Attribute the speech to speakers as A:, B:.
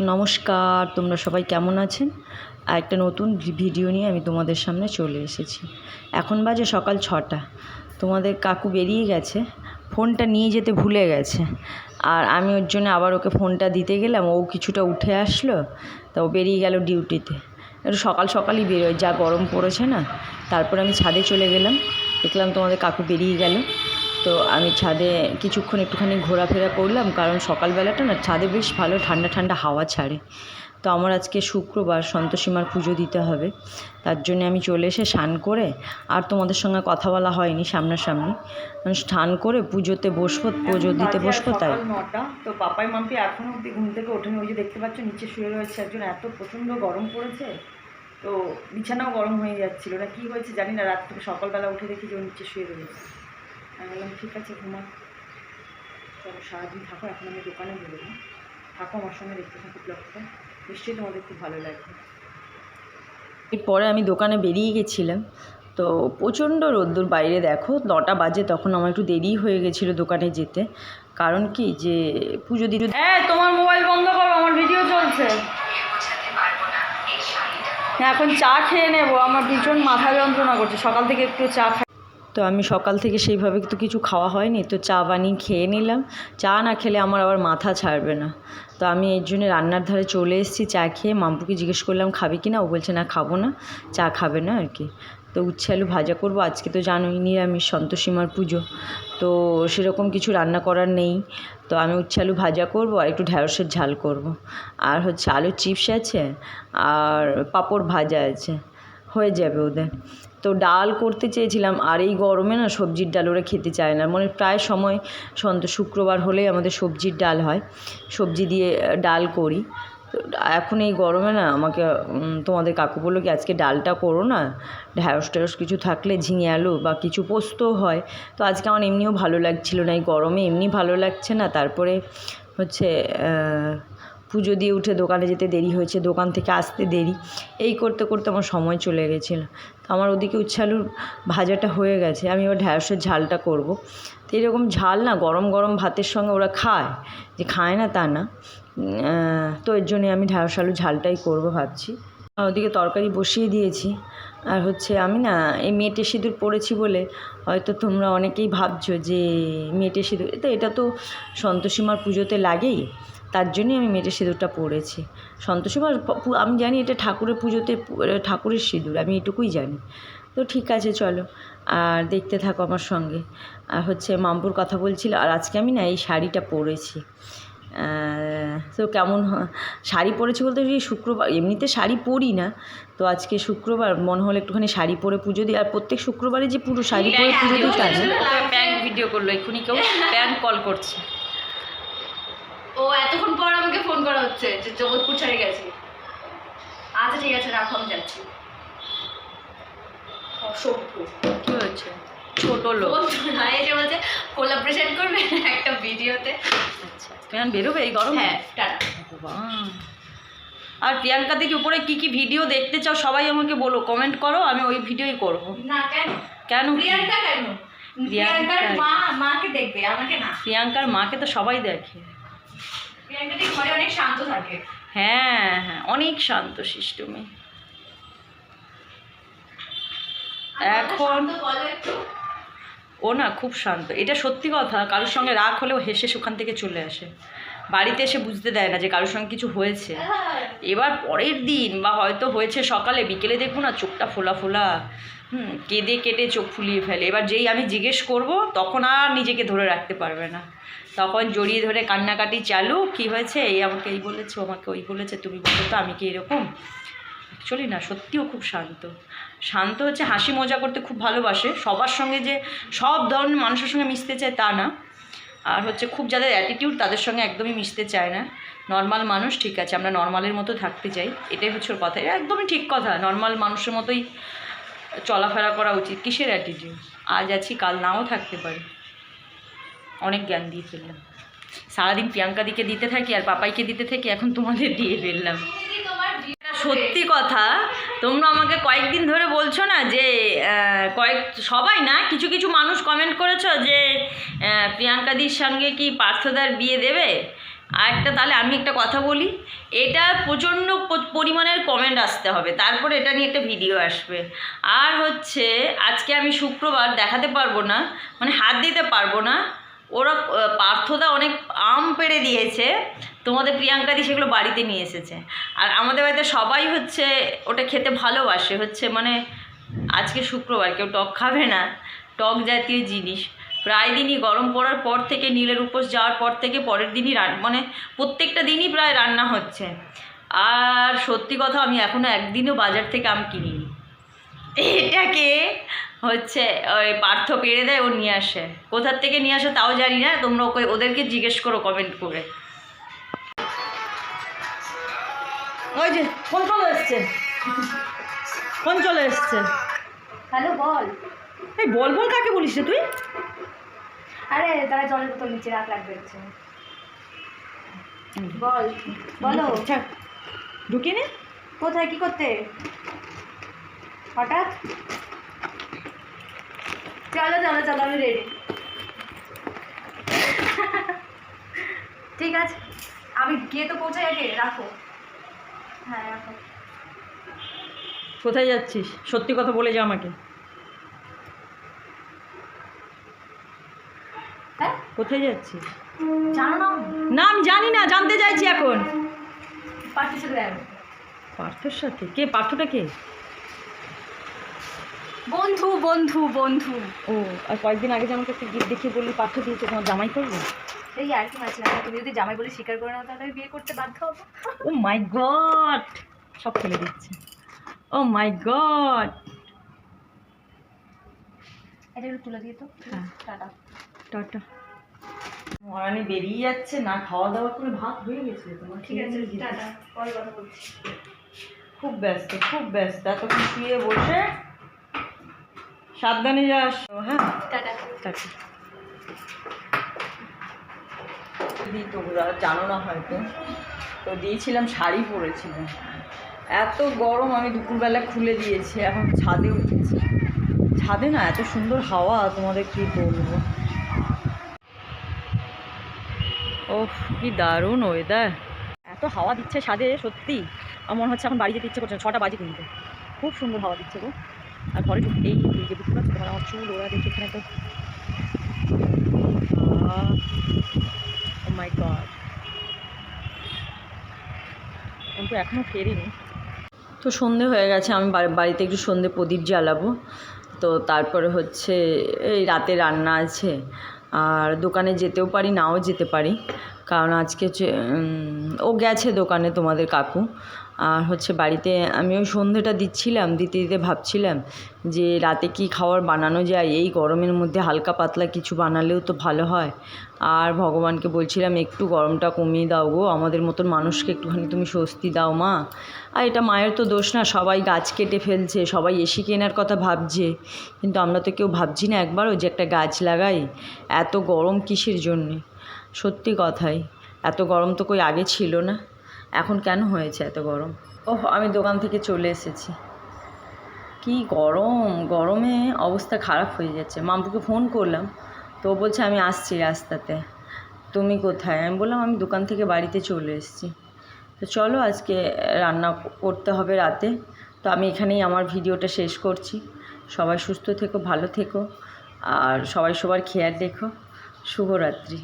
A: নমস্কার, তোমরা সবাই কেমন আছেন? আর একটা নতুন ভিডিও নিয়ে আমি তোমাদের সামনে চলে এসেছি। এখন বাজে সকাল ছটা। তোমাদের কাকু বেরিয়ে গেছে। ফোনটা নিয়ে যেতে ভুলে গেছে। আর আমি ওর জন্য আবার ওকে ফোনটা দিতে গেলাম। ও কিছুটা উঠে আসলো, তা ও বেরিয়ে গেল ডিউটিতে। একটু সকাল সকালই বেরোয় যা গরম পড়েছে না, তারপর আমি ছাদে চলে গেলাম। দেখলাম তোমাদের কাকু বেরিয়ে গেল। তো আমি ছাদে কিছুক্ষণ একটুখানি ঘোরাফেরা করলাম কারণ সকালবেলাটা না ছাদে বেশ ভালো ঠান্ডা ঠান্ডা হাওয়া ছাড়ে। তো আমার আজকে শুক্রবার সন্তোষীমার পুজো দিতে হবে। তার জন্য আমি চলে এসে স্নান করে আর তোমাদের সঙ্গে কথা বলা হয়নি সামনাসামনি। মানে স্নান করে পুজোতে বসবো পুজো দিতে বসবো তাই। নটা তো পাপাই মাম্পি এখনও অব্দি ঘুম থেকে ওঠেনি। ওই যে দেখতে পাচ্ছ নিচে শুয়ে রয়েছে একজন এত প্রচণ্ড গরম পড়েছে। তো বিছানাও গরম হয়ে যাচ্ছিল। না কী হয়েছে জানি না রাত থেকে সকালবেলা উঠে দেখি যে ও নিচে শুয়ে রয়েছে। আমি বললাম ঠিক আছে ঘুমা। চলো সারাদিন থাকো এখন আমি দোকানে বেরোবো থাকো আমার সঙ্গে দেখতে থাকো ব্লগটা নিশ্চয়ই তোমাদের খুব ভালো লাগবে। এরপরে আমি দোকানে বেরিয়ে গেছিলাম। তো প্রচণ্ড রোদ্দুর বাইরে দেখো নটা বাজে তখন আমার একটু দেরি হয়ে গেছিল দোকানে যেতে। কারণ কি যে পুজো দিতে হ্যাঁ তোমার মোবাইল বন্ধ করো আমার ভিডিও চলছে। হ্যাঁ এখন চা খেয়ে নেব আমার ভীষণ মাথা যন্ত্রণা করছে। সকাল থেকে একটু চা খাই। তো আমি সকাল থেকে সেইভাবে তো কিছু খাওয়া হয়নি, তো চা বানিয়ে খেয়ে নিলাম। চা না খেলে আমার আবার মাথা ছাড়বে না। তো আমি এর জন্য রান্নার ধারে চলে এসেছি, চা খেয়ে মাম্পুকে জিজ্ঞেস করলাম, খাবে কি না? ও বলছে, না, খাব না, চা খাবে না আর কি। তো উচ্ছে আলু ভাজা করব, আজকে তো জানোই নিরামিষ, সন্তোষীমার পুজো। তো সেরকম কিছু রান্না করার নেই। তো আমি উচ্ছে আলু ভাজা করব আর একটু ঢ্যাঁড়সের ঝাল করব। আর হচ্ছে আলুর চিপস আছে, আর পাঁপড় ভাজা আছে, হয়ে যাবে ওদের। তো ডাল করতে চেয়েছিলাম, আর এই গরমে না সবজির ডাল ওরা খেতে চায় না। মানে প্রায় সময় সন্ত, শুক্রবার হলেই আমাদের সবজির ডাল হয়। সবজি দিয়ে ডাল করি। তো এখন এই গরমে না আমাকে তোমাদের কাকু বলল কি, আজকে ডালটা করো না। ঢ্যাঁড়স ট্যাঁড়স কিছু থাকলে ঝিঙে আলু বা কিছু পোস্ত হয়। তো আজকে আমার এমনিও ভালো লাগছিল না। এই গরমে এমনি ভালো লাগছে না। তারপরে হচ্ছে পুজো দিয়ে উঠে দোকানে যেতে দেরি হয়েছে, দোকান থেকে আসতে দেরি। এই করতে করতে আমার সময় চলে গেছিল। তো আমার ওদিকে উচ্ছে আলুর ভাজাটা হয়ে গেছে, আমি এবার ঢ্যাঁড়সের ঝালটা করব। তো এরকম ঝাল না, গরম গরম ভাতের সঙ্গে ওরা খায়, যে খায় না তা না। তো এর জন্যে আমি ঢ্যাঁড়স আলুর ঝালটাই করব ভাবছি। ওদিকে তরকারি বসিয়ে দিয়েছি। আর হচ্ছে আমি না, এই মেটে সিঁদুর পড়েছি বলে হয়তো তোমরা অনেকেই ভাবছ যে মেটে সিঁদুর, তো এটা তো সন্তোষীমার পুজোতে লাগেই। তার জন্যই আমি মেটে সিঁদুরটা পরেছি সন্তোষীমার আমি জানি এটা ঠাকুরের পুজোতে ঠাকুরের সিঁদুর আমি এটুকুই জানি তো ঠিক আছে চলো আর দেখতে থাকো আমার সঙ্গে আর হচ্ছে মামপুর কথা বলছিল আর আজকে আমি না এই শাড়িটা পরেছি তো কেমন শাড়ি পরেছি বলতে এই শুক্রবার এমনিতে শাড়ি পরি না তো আজকে শুক্রবার মনে হলো একটুখানি শাড়ি পরে পুজো দিই আর প্রত্যেক শুক্রবারে যে পুরো শাড়ি পরে পুজো দিই তা ভিডিও করল এক্ষুনি কেউ প্যান্ট কল করছে
B: ও এতক্ষণ পর আমাকে ফোন করা হচ্ছে যে জগৎপুর ছেড়ে গেছি। আচ্ছা ঠিক আছে রাখো আমি যাচ্ছি। অসভ্য।
A: কী হয়েছে? ছোটো লোক।
B: বন্ধু না এই যে বলছে করবে একটা ভিডিওতে।
A: আচ্ছা প্যান্ট বেরোবে এই গরমে?
B: হ্যাঁ টাটা।
A: আর প্রিয়াঙ্কা দিদির উপরে কি কি ভিডিও দেখতে চাও সবাই আমাকে বলো কমেন্ট করো আমি ওই ভিডিওই করব।
B: না কেন?
A: কেন?
B: প্রিয়াঙ্কা কেন? প্রিয়াঙ্কার মা মাকে দেখবে আমাকে না।
A: প্রিয়াঙ্কার মাকে তো সবাই দেখে।
B: ঘরে অনেক শান্ত থাকে।
A: হ্যাঁ হ্যাঁ অনেক শান্ত শিষ্ট এখন ও না খুব শান্ত। এটা সত্যি কথা কারোর সঙ্গে রাগ হলেও হেসে সেখান থেকে চলে আসে। বাড়িতে এসে বুঝতে দেয় না যে কারোর সঙ্গে কিছু হয়েছে।
B: হ্যাঁ।
A: এবার পরের দিন বা হয়তো হয়েছে সকালে বিকেলে দেখব না চোখটা ফোলা ফোলা হুম কেঁদে কেটে চোখ ফুলিয়ে ফেলে। এবার যেই আমি জিজ্ঞেস করব তখন আর নিজেকে ধরে রাখতে পারবে না। তখন জড়িয়ে ধরে কান্নাকাটি চালু। কি হয়েছে? এই আমাকে এই বলেছে, আমাকে ওই বলেছে, তুমি বলো তো, আমি কি এরকম? অ্যাকচুয়ালি না, সত্যিও খুব শান্ত। শান্ত হচ্ছে, হাসি মজা করতে খুব ভালোবাসে। সবার সঙ্গে যে সব ধরনের মানুষের সঙ্গে মিশতে চায় তা না। আর হচ্ছে খুব যাদের অ্যাটিটিউড তাদের সঙ্গে একদমই মিশতে চায় না। নর্মাল মানুষ, ঠিক আছে, আমরা নর্মালের মতো থাকতে চাই। এটাই হচ্ছে ওর কথা। একদমই ঠিক কথা। নর্মাল মানুষের মতোই চলাফেরা করা উচিত। কিসের অ্যাটিটিউড আজ আছি, কাল নাও থাকতে পারি। অনেক জ্ঞান দিয়ে ফেললাম। সারাদিন প্রিয়াঙ্কা দিকে দিতে থাকি আর পাপাইকে দিতে থাকি, এখন তোমাদের দিয়ে ফেললাম। সত্যি কথা, তোমরা আমাকে কয়েকদিন ধরে বলছো না যে কয়েক, সবাই না, কিছু কিছু মানুষ কমেন্ট করেছ যে প্রিয়াঙ্কাদির সঙ্গে কি পার্থদার বিয়ে দেবে? আর একটা, তাহলে আমি একটা কথা বলি, এটা প্রচণ্ড পরিমাণের কমেন্ট আসতে হবে, তারপরে এটা নিয়ে একটা ভিডিও আসবে। আর হচ্ছে, আজকে আমি শুক্রবার দেখাতে পারব না মানে হাত দিতে পারব না ওরা পার্থদা অনেক আম পেড়ে দিয়েছে। তোমাদের প্রিয়াঙ্কাদি সেগুলো বাড়িতে নিয়ে এসেছে। আর আমাদের বাড়িতে সবাই হচ্ছে ওটা খেতে ভালোবাসে। হচ্ছে মানে আজকে শুক্রবার, কেউ টক খাবে না। টক জাতীয় জিনিস। প্রায় দিনই গরম পড়ার পর থেকে, নীলের উপোস যাওয়ার পর থেকে পরের দিনই রান মানে প্রত্যেকটা দিনই প্রায় রান্না হচ্ছে। আর সত্যি কথা, আমি এখনও একদিনও বাজার থেকে আম কিনিনি। এটাকে হচ্ছে ওই পার্থ পেরে দেয় ও নিয়ে আসে। কোথার থেকে নিয়ে আসে তাও জানি না তোমরা ওকে ওদেরকে জিজ্ঞেস করো কমেন্ট করে। ওই যে কোন চলে এসছে। কোন চলে এসছে।
B: হ্যালো বল।
A: এই বল বল কাকে বলিস রে তুই?
B: আরে তারা জলের বোতল নিচে রাত লাগবে বল বলো।
A: ছাড়। ঢুকে নে।
B: কোথায় কি করতে? হঠাৎ? চলো চলো চলো আমি রেডি ঠিক আছে। আমি গিয়ে তো পৌঁছাই আগে রাখো। হ্যাঁ রাখো।
A: কোথায় যাচ্ছিস? সত্যি কথা বলে যা আমাকে।
B: হ্যাঁ?
A: কোথায় যাচ্ছিস?
B: জানো না?
A: না আমি জানি না জানতে চাইছি এখন।
B: পার্টির সাথে
A: পার্থর সাথে? কে? পার্থটা কে?
B: বন্ধু বন্ধু বন্ধু।
A: ও আর কয়েকদিন আগে যে আমাকে একটা গিফট দেখিয়ে বললি পার্থ দিয়েছে তোমার জামাই করবে?
B: এই আর কি মাছ না তুমি যদি জামাই বলে স্বীকার করে নাও তাহলে আমি বিয়ে করতে বাধ্য হব।
A: ও মাই গড সব ফেলে দিচ্ছে। ও মাই গড
B: এটা একটু তুলে দিয়ে তো।
A: হ্যাঁ।
B: টাটা।
A: টাটা। মরানি বেরিয়ে যাচ্ছে না খাওয়া দাওয়া করে ভাত হয়ে গেছে তোমার
B: ঠিক আছে টাটা। পরে কথা বলছি।
A: খুব ব্যস্ত খুব ব্যস্ত। এতক্ষণ শুয়ে বসে সাবধানে যাস। হ্যাঁ। তোমরা জানো না হয়তো তো দিয়েছিলাম শাড়ি পরেছিলাম এত গরম আমি দুপুরবেলা খুলে দিয়েছি এখন ছাদে উঠেছি। ছাদে না এত সুন্দর হাওয়া তোমাদের কি বলব? ওহ কি দারুণ ওয়েদার এত হাওয়া দিচ্ছে ছাদে সত্যি। আমার মনে হচ্ছে এখন বাড়ি যেতে ইচ্ছে করছে না, ছটা বাজে কিন্তু। খুব সুন্দর হাওয়া দিচ্ছে গো। আর ঘরে ঢুকতেই এই যে পারছ তোমার আমার চুল ওরা দেখে এখানে তো ও মাই গড কিন্তু এখনও ফেরিনি। তো সন্ধে হয়ে গেছে, আমি বাড়িতে একটু সন্ধে প্রদীপ জ্বালাবো। তো তারপরে হচ্ছে এই রাতে রান্না আছে। আর দোকানে যেতেও পারি, নাও যেতে পারি। কারণ আজকে ও গেছে দোকানে তোমাদের কাকু। আর হচ্ছে বাড়িতে আমি ওই সন্ধেটা দিচ্ছিলাম, দিতে দিতে ভাবছিলাম যে রাতে কি খাবার বানানো যায়? এই গরমের মধ্যে হালকা পাতলা কিছু বানালেও তো ভালো হয়। আর ভগবানকে বলছিলাম, একটু গরমটা কমিয়ে দাও গো, আমাদের মতন মানুষকে একটুখানি তুমি স্বস্তি দাও মা। আর এটা মায়ের তো দোষ না, সবাই গাছ কেটে ফেলছে, সবাই এসি কেনার কথা ভাবছে। কিন্তু আমরা তো কেউ ভাবছি না একবারও যে একটা গাছ লাগাই, এত গরম কিসের জন্যে? সত্যি কথাই, এত গরম তো কই আগে ছিল না। এখন কেন হয়েছে এত গরম? ওহ, আমি দোকান থেকে চলে এসেছি। কি গরম? গরমে অবস্থা খারাপ হয়ে যাচ্ছে। মাম্পুকে ফোন করলাম। তো বলছে, আমি আসছি রাস্তাতে। তুমি কোথায়? আমি বললাম, আমি দোকান থেকে বাড়িতে চলে এসেছি। তো চলো আজকে রান্না করতে হবে রাতে। তো আমি এখানেই আমার ভিডিওটা শেষ করছি। সবাই সুস্থ থেকো, ভালো থেকো। আর সবাই সবার খেয়াল রেখো। শুভরাত্রি।